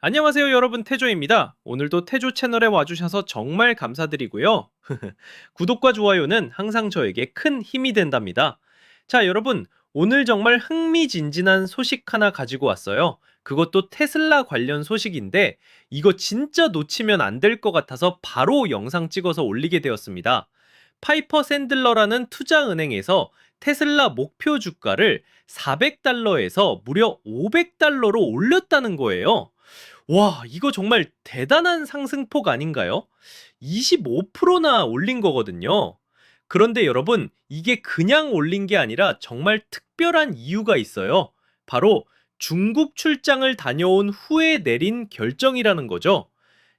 안녕하세요 여러분 태조입니다. 오늘도 태조 채널에 와주셔서 정말 감사드리고요. 구독과 좋아요는 항상 저에게 큰 힘이 된답니다. 자 여러분 오늘 정말 흥미진진한 소식 하나 가지고 왔어요. 그것도 테슬라 관련 소식인데 이거 진짜 놓치면 안 될 것 같아서 바로 영상 찍어서 올리게 되었습니다. 파이퍼 샌들러라는 투자은행에서 테슬라 목표 주가를 400달러에서 무려 500달러로 올렸다는 거예요. 와, 이거 정말 대단한 상승폭 아닌가요? 25%나 올린 거거든요. 그런데 여러분, 이게 그냥 올린 게 아니라 정말 특별한 이유가 있어요. 바로 중국 출장을 다녀온 후에 내린 결정이라는 거죠.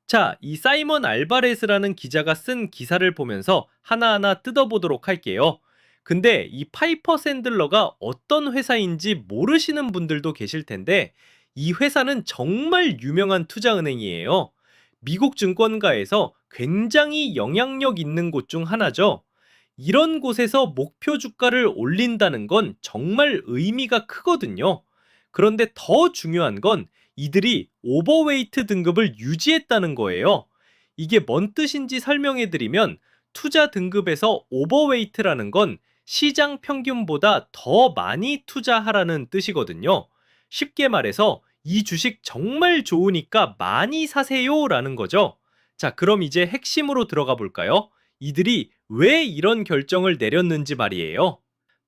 자, 이 사이먼 알바레스라는 기자가 쓴 기사를 보면서 하나하나 뜯어보도록 할게요. 근데 이 파이퍼 샌들러가 어떤 회사인지 모르시는 분들도 계실 텐데 이 회사는 정말 유명한 투자은행이에요. 미국 증권가에서 굉장히 영향력 있는 곳 중 하나죠. 이런 곳에서 목표 주가를 올린다는 건 정말 의미가 크거든요. 그런데 더 중요한 건 이들이 오버웨이트 등급을 유지했다는 거예요. 이게 뭔 뜻인지 설명해 드리면 투자 등급에서 오버웨이트라는 건 시장 평균보다 더 많이 투자하라는 뜻이거든요. 쉽게 말해서 이 주식 정말 좋으니까 많이 사세요 라는 거죠. 자, 그럼 이제 핵심으로 들어가 볼까요? 이들이 왜 이런 결정을 내렸는지 말이에요.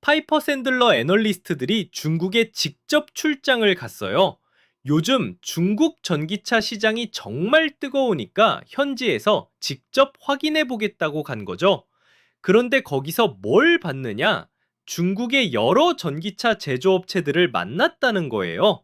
파이퍼 샌들러 애널리스트들이 중국에 직접 출장을 갔어요. 요즘 중국 전기차 시장이 정말 뜨거우니까 현지에서 직접 확인해 보겠다고 간 거죠. 그런데 거기서 뭘 봤느냐? 중국의 여러 전기차 제조업체들을 만났다는 거예요.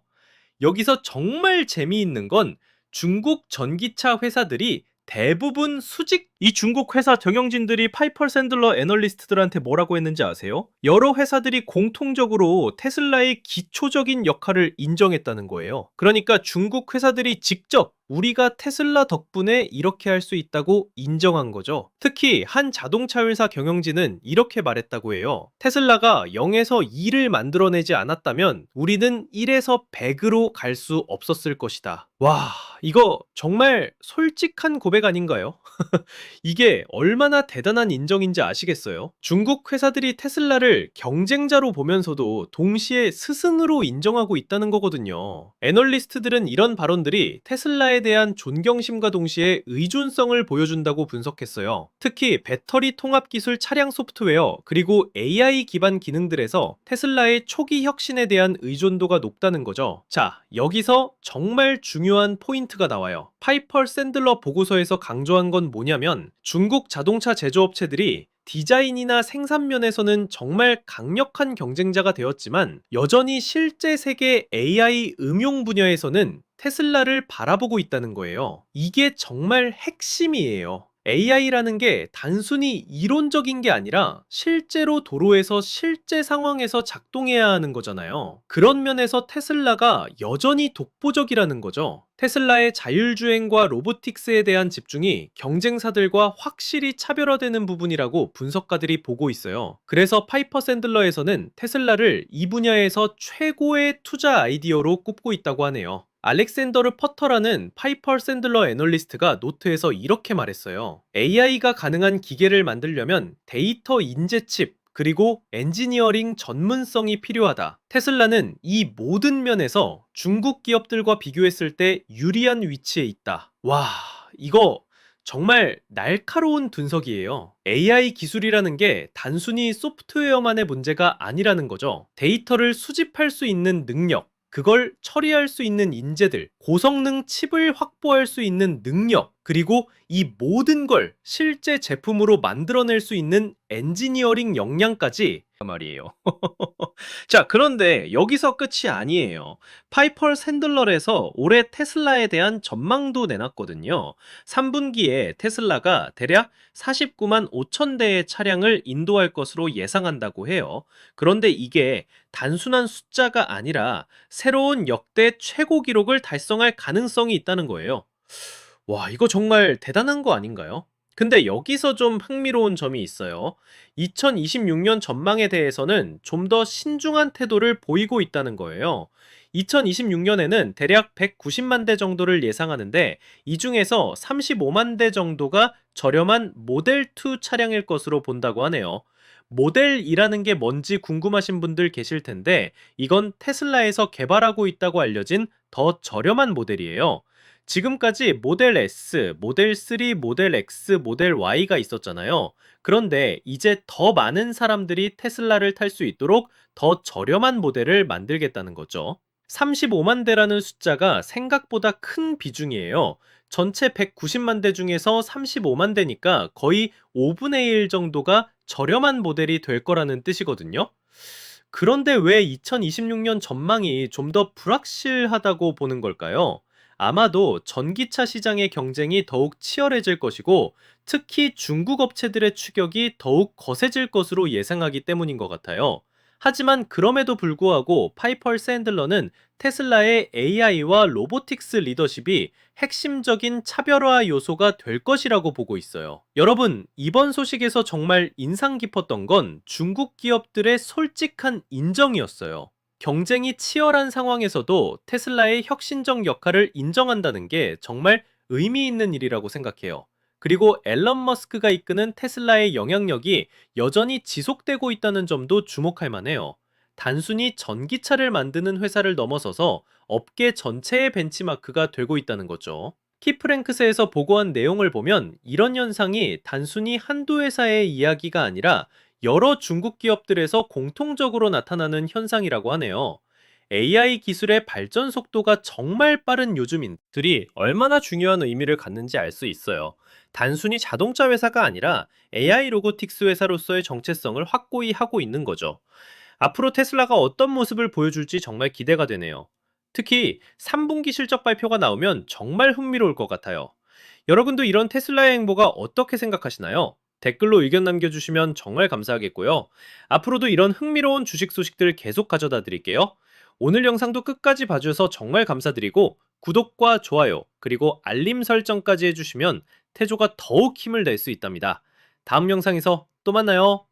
여기서 정말 재미있는 건 중국 전기차 회사들이 대부분 수직 이 중국 회사 경영진들이 파이퍼 샌들러 애널리스트들한테 뭐라고 했는지 아세요? 여러 회사들이 공통적으로 테슬라의 기초적인 역할을 인정했다는 거예요. 그러니까 중국 회사들이 직접 우리가 테슬라 덕분에 이렇게 할 수 있다고 인정한 거죠. 특히 한 자동차 회사 경영진은 이렇게 말했다고 해요. 테슬라가 0에서 2를 만들어내지 않았다면 우리는 1에서 100으로 갈 수 없었을 것이다. 와, 이거 정말 솔직한 고백 아닌가요? 이게 얼마나 대단한 인정인지 아시겠어요? 중국 회사들이 테슬라를 경쟁자로 보면서도 동시에 스승으로 인정하고 있다는 거거든요. 애널리스트들은 이런 발언들이 테슬라에 대한 존경심과 동시에 의존성을 보여준다고 분석했어요. 특히 배터리 통합 기술 차량 소프트웨어 그리고 AI 기반 기능들에서 테슬라의 초기 혁신에 대한 의존도가 높다는 거죠. 자, 여기서 정말 중요한 포인트 가 나와요. 파이펄 샌들러 보고서에서 강조한 건 뭐냐면 중국 자동차 제조업체들이 디자인이나 생산 면에서는 정말 강력한 경쟁자가 되었지만 여전히 실제 세계 AI 응용 분야에서는 테슬라를 바라보고 있다는 거예요. 이게 정말 핵심이에요. AI라는 게 단순히 이론적인 게 아니라 실제로 도로에서 실제 상황에서 작동해야 하는 거잖아요. 그런 면에서 테슬라가 여전히 독보적이라는 거죠. 테슬라의 자율주행과 로보틱스에 대한 집중이 경쟁사들과 확실히 차별화되는 부분이라고 분석가들이 보고 있어요. 그래서 파이퍼 샌들러에서는 테슬라를 이 분야에서 최고의 투자 아이디어로 꼽고 있다고 하네요. 알렉산더르 퍼터라는 파이퍼 샌들러 애널리스트가 노트에서 이렇게 말했어요. AI가 가능한 기계를 만들려면 데이터 인재 칩, 그리고 엔지니어링 전문성이 필요하다. 테슬라는 이 모든 면에서 중국 기업들과 비교했을 때 유리한 위치에 있다. 와, 이거 정말 날카로운 분석이에요. AI 기술이라는 게 단순히 소프트웨어만의 문제가 아니라는 거죠. 데이터를 수집할 수 있는 능력, 그걸 처리할 수 있는 인재들, 고성능 칩을 확보할 수 있는 능력, 그리고 이 모든 걸 실제 제품으로 만들어낼 수 있는 엔지니어링 역량까지 말이에요. 자, 그런데 여기서 끝이 아니에요. 파이펄 샌들러에서 올해 테슬라에 대한 전망도 내놨거든요. 3분기에 테슬라가 대략 49만 5천 대의 차량을 인도할 것으로 예상한다고 해요. 그런데 이게 단순한 숫자가 아니라 새로운 역대 최고 기록을 달성할 가능성이 있다는 거예요. 와, 이거 정말 대단한 거 아닌가요? 근데 여기서 좀 흥미로운 점이 있어요. 2026년 전망에 대해서는 좀 더 신중한 태도를 보이고 있다는 거예요. 2026년에는 대략 190만 대 정도를 예상하는데 이 중에서 35만 대 정도가 저렴한 모델 2 차량일 것으로 본다고 하네요. 모델이라는 게 뭔지 궁금하신 분들 계실 텐데 이건 테슬라에서 개발하고 있다고 알려진 더 저렴한 모델이에요. 지금까지 모델 S, 모델 3, 모델 X, 모델 Y가 있었잖아요. 그런데 이제 더 많은 사람들이 테슬라를 탈 수 있도록 더 저렴한 모델을 만들겠다는 거죠. 35만 대라는 숫자가 생각보다 큰 비중이에요. 전체 190만 대 중에서 35만 대니까 거의 5분의 1 정도가 저렴한 모델이 될 거라는 뜻이거든요. 그런데 왜 2026년 전망이 좀 더 불확실하다고 보는 걸까요? 아마도 전기차 시장의 경쟁이 더욱 치열해질 것이고 특히 중국 업체들의 추격이 더욱 거세질 것으로 예상하기 때문인 것 같아요. 하지만 그럼에도 불구하고 파이펄 샌들러는 테슬라의 AI와 로보틱스 리더십이 핵심적인 차별화 요소가 될 것이라고 보고 있어요. 여러분, 이번 소식에서 정말 인상 깊었던 건 중국 기업들의 솔직한 인정이었어요. 경쟁이 치열한 상황에서도 테슬라의 혁신적 역할을 인정한다는 게 정말 의미 있는 일이라고 생각해요. 그리고 앨런 머스크가 이끄는 테슬라의 영향력이 여전히 지속되고 있다는 점도 주목할 만해요. 단순히 전기차를 만드는 회사를 넘어서서 업계 전체의 벤치마크가 되고 있다는 거죠. 키프랭크스에서 보고한 내용을 보면 이런 현상이 단순히 한두 회사의 이야기가 아니라 여러 중국 기업들에서 공통적으로 나타나는 현상이라고 하네요. AI 기술의 발전 속도가 정말 빠른 요즘인들이 얼마나 중요한 의미를 갖는지 알 수 있어요. 단순히 자동차 회사가 아니라 AI 로보틱스 회사로서의 정체성을 확고히 하고 있는 거죠. 앞으로 테슬라가 어떤 모습을 보여줄지 정말 기대가 되네요. 특히 3분기 실적 발표가 나오면 정말 흥미로울 것 같아요. 여러분도 이런 테슬라의 행보가 어떻게 생각하시나요? 댓글로 의견 남겨주시면 정말 감사하겠고요. 앞으로도 이런 흥미로운 주식 소식들 계속 가져다 드릴게요. 오늘 영상도 끝까지 봐주셔서 정말 감사드리고 구독과 좋아요 그리고 알림 설정까지 해주시면 태조가 더욱 힘을 낼 수 있답니다. 다음 영상에서 또 만나요.